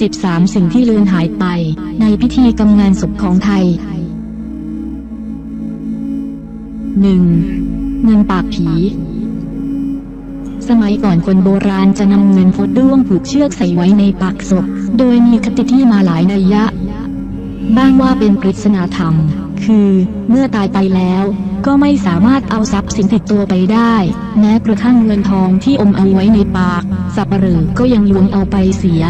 13 สิ่งที่เลือนหายไป ในพิธีกรรมงานศพของไทย 1. เงินปากผี สมัยก่อนคนโบราณจะนำเงินพดด้วงผูกเชือกใส่ไว้ในปากศพ โดยมีคติที่มาหลายนัยยะ บ้างว่าเป็นปริศนาธรรม คือเมื่อตายไปแล้วก็ไม่สามารถเอาทรัพย์สินติดตัวไปได้ แม้กระทั่งเงินทองที่อมเอาไว้ในปาก สับเหร่อก็ยังล้วงเอาไปเสีย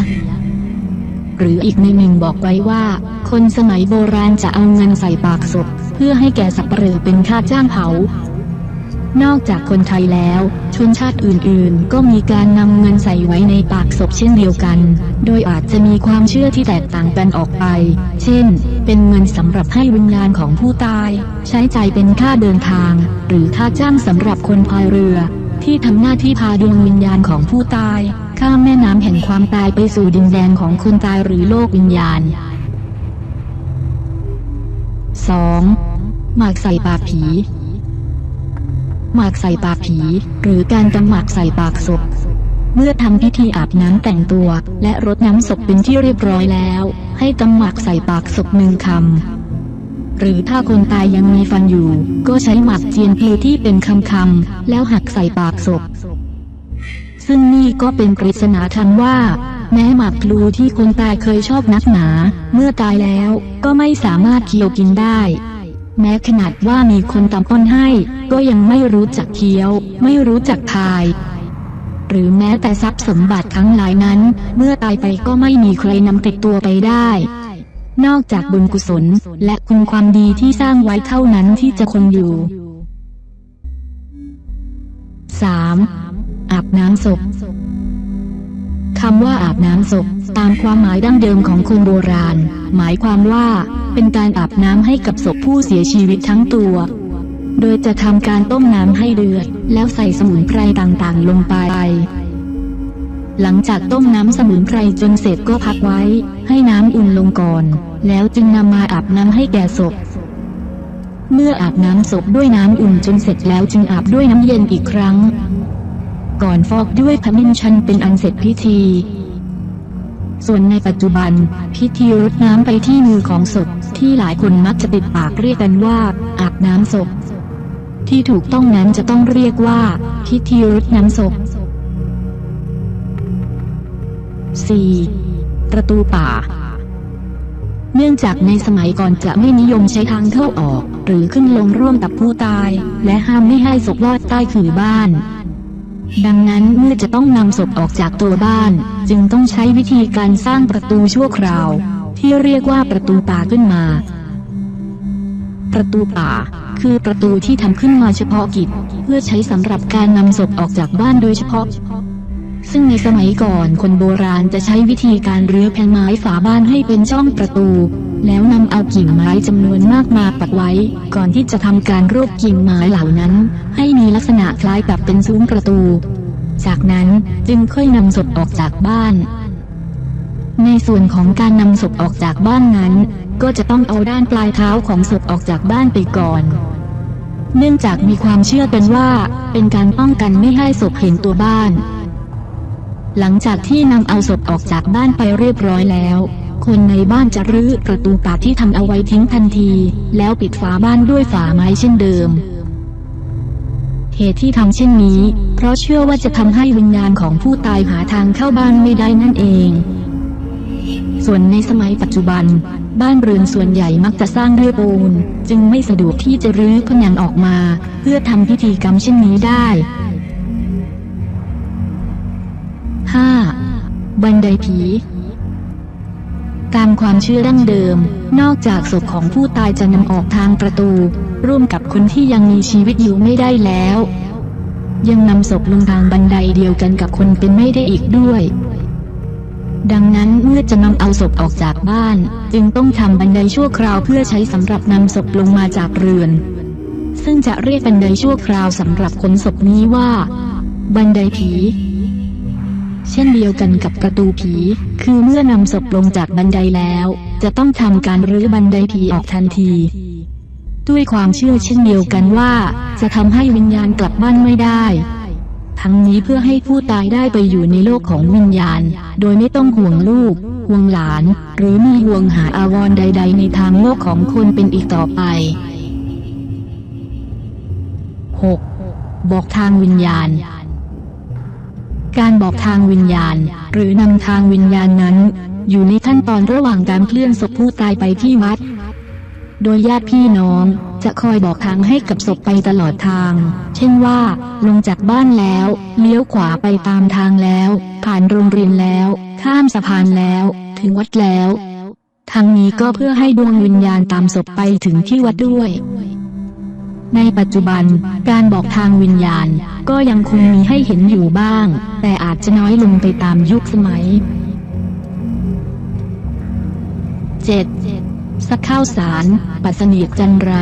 หรืออีกในหนึ่งบอกไว้ว่า คนสมัยโบราณจะเอาเงินใส่ปากศพ เพื่อให้แก่สับปะเหร่อเป็นค่าจ้างเผา นอกจากคนไทยแล้ว ชนชาติอื่นๆ ก็มีการนำเงินใส่ไว้ในปากศพเช่นเดียวกัน โดยอาจจะมีความเชื่อที่แตกต่างกันออกไป เช่น เป็นเงินสำหรับให้วิญญาณของผู้ตาย ใช้ใจ่ายเป็นค่าเดินทาง หรือค่าจ้างสำหรับคนพายเรือ ที่ทำหน้าที่พาดวงวิญญาณของผู้ตาย ข้ามแม่น้ำแห่งความตายไปสู่ดินแดนของคนตายหรือโลกวิญญาณ 2. หมากใส่ปากผี หมากใส่ปากผี หรือการกำหมากใส่ปากศพ เมื่อทำพิธีอาบน้ำแต่งตัว และรดน้ำศพเป็นที่เรียบร้อยแล้ว ให้กำหมากใส่ปากศพหนึ่งคำหรือถ้าคนตายยังมีฟันอยู่ ก็ใช้หมากเจียนพลูที่เป็นคำคำแล้วหักใส่ปากศพ ซึ่งนี่ก็เป็นปริศนาธรรมว่า แม้หมากพลูที่คนตายเคยชอบนักหนา เมื่อตายแล้วก็ไม่สามารถเคี้ยวกินได้ แม้ขนาดว่ามีคนตำอ้อนให้ ก็ยังไม่รู้จักเคี้ยว ไม่รู้จักทาย หรือแม้แต่ทรัพย์สมบัติทั้งหลายนั้น เมื่อตายไปก็ไม่มีใครนำติดตัวไปได้นอกจากบุญกุศล และคุณความดีที่สร้างไว้เท่านั้นที่จะคงอยู่ 3. อาบน้ำศพคำว่าอาบน้ำศพตามความหมายดั้งเดิมของคนโบราณ หมายความว่า เป็นการอาบน้ำให้กับศพผู้เสียชีวิตทั้งตัว โดยจะทำการต้มน้ำให้เดือด แล้วใส่สมุนไพรต่างๆ ลงไป หลังจากต้มน้ำสมุนไพรจนเสร็จก็พักไว้ ให้น้ำอุ่นลงก่อน แล้วจึงนำมาอาบน้ำให้แก่ศพ เมื่ออาบน้ำศพด้วยน้ำอุ่นจนเสร็จแล้วจึงอาบด้วยน้ำเย็นอีกครั้ง ก่อนฟอกด้วยขมิ้นชันเป็นอันเสร็จพิธี ส่วนในปัจจุบัน พิธีรดน้ำไปที่มือของศพที่หลายคนมักจะติดปากเรียกกันว่า อาบน้ำศพ ที่ถูกต้องนั้นจะต้องเรียกว่า พิธีรดน้ำศพ 4. ประตูป่า เนื่องจากในสมัยก่อนจะไม่นิยมใช้ทางเข้าออก หรือขึ้นลงร่วมกับผู้ตาย และห้ามไม่ให้ศพลอดใต้ขื่อบ้าน ดังนั้นเมื่อจะต้องนำศพออกจากตัวบ้าน จึงต้องใช้วิธีการสร้างประตูชั่วคราว ที่เรียกว่าประตูป่าขึ้นมา ประตูป่า คือประตูที่ทำขึ้นมาเฉพาะกิจ เพื่อใช้สำหรับการนำศพออกจากบ้านโดยเฉพาะ ซึ่งในสมัยก่อนคนโบราณจะใช้วิธีการเรื้อแผ่นไม้ฝาบ้านให้เป็นช่องประตู แล้วนำเอากิ่งไม้จำนวนมากมาปักไว้ ก่อนที่จะทำการรวบกิ่งไม้เหล่านั้น ให้มีลักษณะคล้ายกับเป็นซุ้มประตู จากนั้นจึงค่อยนำศพออกจากบ้าน ในส่วนของการนำศพออกจากบ้านนั้น ก็จะต้องเอาด้านปลายเท้าของศพออกจากบ้านไปก่อนเนื่องจากมีความเชื่อกันว่า เป็นการป้องกันไม่ให้ศพเห็นตัวบ้าน หลังจากที่นำเอาศพออกจากบ้านไปเรียบร้อยแล้ว คนในบ้านจะรื้อประตูปาที่ทำเอาไว้ทิ้งทันที แล้วปิดฝาบ้านด้วยฝาไม้เช่นเดิมเหตุที่ทำเช่นนี้ เพราะเชื่อว่าจะทำให้วิญญาณของผู้ตายหาทางเข้าบ้านไม่ได้นั่นเอง ส่วนในสมัยปัจจุบัน บ้านเรือนส่วนใหญ่มักจะสร้างด้วยปูน จึงไม่สะดวกที่จะรื้อผนังออกมา เพื่อทำพิธีกรรมเช่นนี้ได้ 5. บันไดผี ตามความเชื่อดั้งเดิม นอกจากศพของผู้ตายจะนำออกทางประตู ร่วมกับคนที่ยังมีชีวิตอยู่ไม่ได้แล้ว ยังนำศพลงทางบันไดเดียวกันกับคนเป็นไม่ได้อีกด้วย ดังนั้นเมื่อจะนำเอาศพออกจากบ้าน จึงต้องทำบันไดชั่วคราวเพื่อใช้สำหรับนำศพลงมาจากเรือน ซึ่งจะเรียกบันไดชั่วคราวสำหรับขนศพนี้ว่า บันไดผี เช่นเดียวกันกับประตูผี คือเมื่อนำศพลงจากบันไดแล้ว จะต้องทำการรื้อบันไดผีออกทันที ด้วยความเชื่อเช่นเดียวกันว่า จะทำให้วิญญาณกลับบ้านไม่ได้ ทั้งนี้เพื่อให้ผู้ตายได้ไปอยู่ในโลกของวิญญาณ โดยไม่ต้องห่วงลูก ห่วงหลาน หรือมีห่วงหาอาวรใด ๆ ในทางโลกของคนเป็นอีกต่อไป 6. บอกทางวิญญาณ การบอกทางวิญญาณ หรือนำทางวิญญาณนั้น อยู่ในขั้นตอนระหว่างการเคลื่อนศพผู้ตายไปที่วัด โดยญาติพี่น้องจะคอยบอกทางให้กับศพไปตลอดทาง เช่นว่า ลงจากบ้านแล้ว เลี้ยวขวาไปตามทางแล้ว ผ่านโรงเรียนแล้ว ข้ามสะพานแล้ว ถึงวัดแล้ว ทางนี้ก็เพื่อให้ดวงวิญญาณตามศพไปถึงที่วัดด้วย ในปัจจุบัน การบอกทางวิญญาณ ก็ยังคงมีให้เห็นอยู่บ้าง แต่อาจจะน้อยลงไปตามยุคสมัย 7. สักข้าวสาร ปัสนีจันไร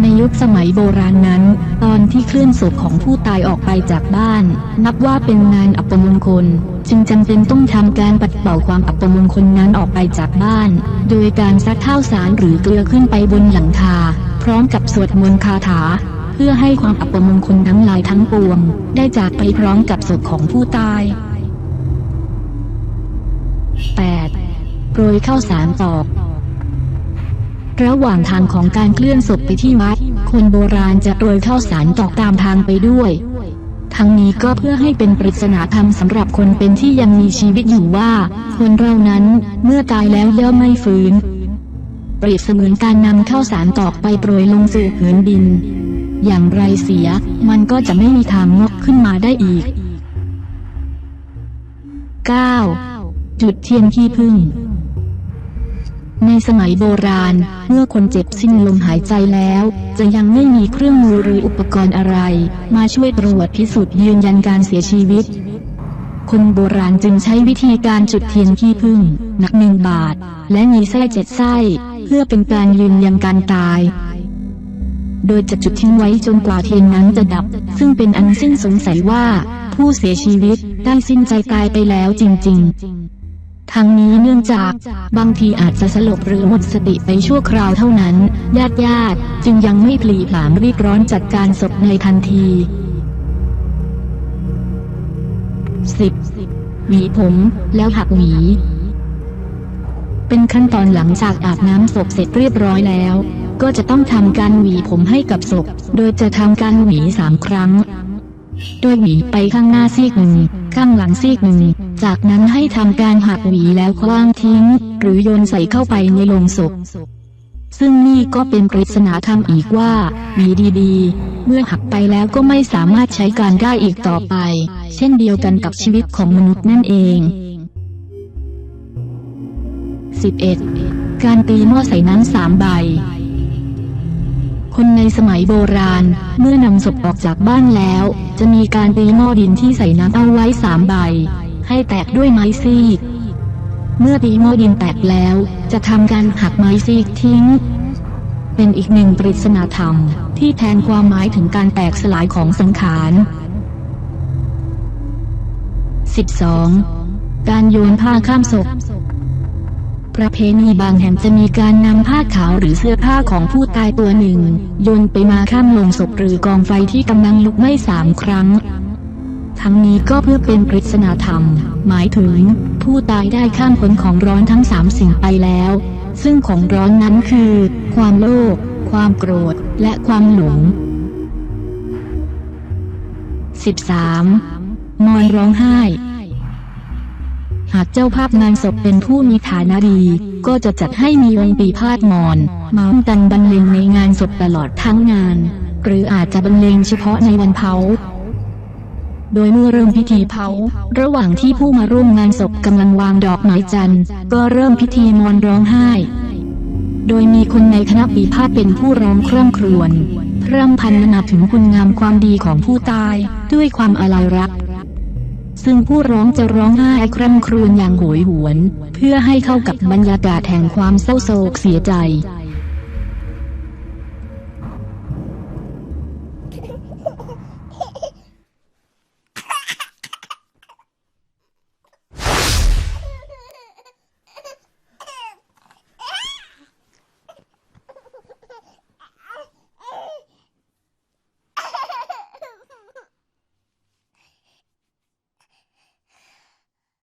ในยุคสมัยโบราณนั้น ตอนที่เคลื่อนศพของผู้ตายออกไปจากบ้าน นับว่าเป็นงานอัปมงคล จึงจำเป็นต้องทำการปัดเป่าความอัปมงคลนั้นออกไปจากบ้าน โดยการซักข้าวสารหรือเกลือขึ้นไปบนหลังคา พร้อมกับสวดมนต์คาถา เพื่อให้ความอัปมงคลทั้งหลายทั้งปวง ได้จากไปพร้อมกับศพของผู้ตาย 8. โปรยข้าวสารตอกระหว่างทางของการเคลื่อนศพไปที่วัด คนโบราณจะโปรยข้าวสารตอกตามทางไปด้วย ทั้งนี้ก็เพื่อให้เป็นปริศนาธรรมสำหรับคนเป็นที่ยังมีชีวิตอยู่ว่า คนเรานั้นเมื่อตายแล้วย่อมไม่ฟื้น เปรียบเสมือนการนำข้าวสารตอกไปโปรยลงสู่พื้นดิน อย่างไรเสีย มันก็จะไม่มีทางงอกขึ้นมาได้อีก 9. จุดเทียนขี้ผึ้งในสมัยโบราณ เมื่อคนเจ็บสิ้นลมหายใจแล้ว จะยังไม่มีเครื่องมือหรืออุปกรณ์อะไร มาช่วยตรวจพิสูจน์ยืนยันการเสียชีวิตคนโบราณจึงใช้วิธีการจุดเทียนขี้ผึ้งหนักหนึ่งบาท และมีไส้เจ็ดไส้ เพื่อเป็นการยืนยันการตาย โดยจะจุดทิ้งไว้จนกว่าเทียนนั้นจะดับ ซึ่งเป็นอันสิ้นสงสัยว่า ผู้เสียชีวิตได้สิ้นใจตายไปแล้วจริง ๆ ทั้งนี้เนื่องจากบางทีอาจจะสลบหรือหมดสติไปชั่วคราวเท่านั้น ญาติญาติจึงยังไม่พลีผลามรีบร้อนจัดการศพในทันที 10. หวีผมแล้วหักหวี เป็นขั้นตอนหลังจากอาบน้ำศพเสร็จเรียบร้อยแล้ว ก็จะต้องทำการหวีผมให้กับศพ โดยจะทำการหวีสามครั้ง โดยหวีไปข้างหน้าซีกหนึ่ง ข้างหลังซีกหนึ่ง จากนั้นให้ทำการหักหวีแล้วคว้างทิ้ง หรือโยนใส่เข้าไปในโลงศพ ซึ่งนี่ก็เป็นปริศนาธรรมอีกว่าหวีดีๆ เมื่อหักไปแล้วก็ไม่สามารถใช้การได้อีกต่อไป เช่นเดียวกันกับชีวิตของมนุษย์นั่นเอง 11. การตีหม้อใส่น้ำสามใบ คนในสมัยโบราณเมื่อนำศพออกจากบ้านแล้ว จะมีการตีหม้อดินที่ใส่น้ำเอาไว้สามใบ ให้แตกด้วยไม้ซีก เมื่อตีหม้อดินแตกแล้ว จะทำการหักไม้ซีกทิ้ง เป็นอีกหนึ่งปริศนาธรรมที่แทนความหมายถึงการแตกสลายของสังขาร 12. การโยนผ้าข้ามศพ ประเพณีบางแห่งจะมีการนำผ้าขาวหรือเสื้อผ้าของผู้ตายตัวหนึ่งโยนไปมาข้ามลงศพหรือกองไฟที่กำลังลุกไหม้สามครั้ง ทั้งนี้ก็เพื่อเป็นปริศนาธรรม หมายถึง ผู้ตายได้ข้ามพ้นของร้อนทั้งสามสิ่งไปแล้ว ซึ่งของร้อนนั้นคือ ความโลภความโกรธ และความหลง 13. มอนร้องไห้ หากเจ้าภาพงานศพเป็นผู้มีฐานะดี ก็จะจัดให้มีวงปีพาดมอนมา้มกันบรรเลงในงานศพตลอดทั้งงาน หรืออาจจะบรรเลงเฉพาะในวันเผาโดยเมื่อเริ่มพิธีเผา ระหว่างที่ผู้มาร่วมงานศพกำลังวางดอกไม้จันทร์ ก็เริ่มพิธีมอนร้องไห้ โดยมีคนในคณะปีพาดเป็นผู้ร้องเคร่ำครวญพร่ำพันนาถึงคุณงามความดีของผู้ตาย ด้วยความอาลัยรัก ซึ่งผู้ร้องจะร้องไห้คร่ำครวญอย่างโหยหวน เพื่อให้เข้ากับบรรยากาศแห่งความเศร้าโศกเสียใจ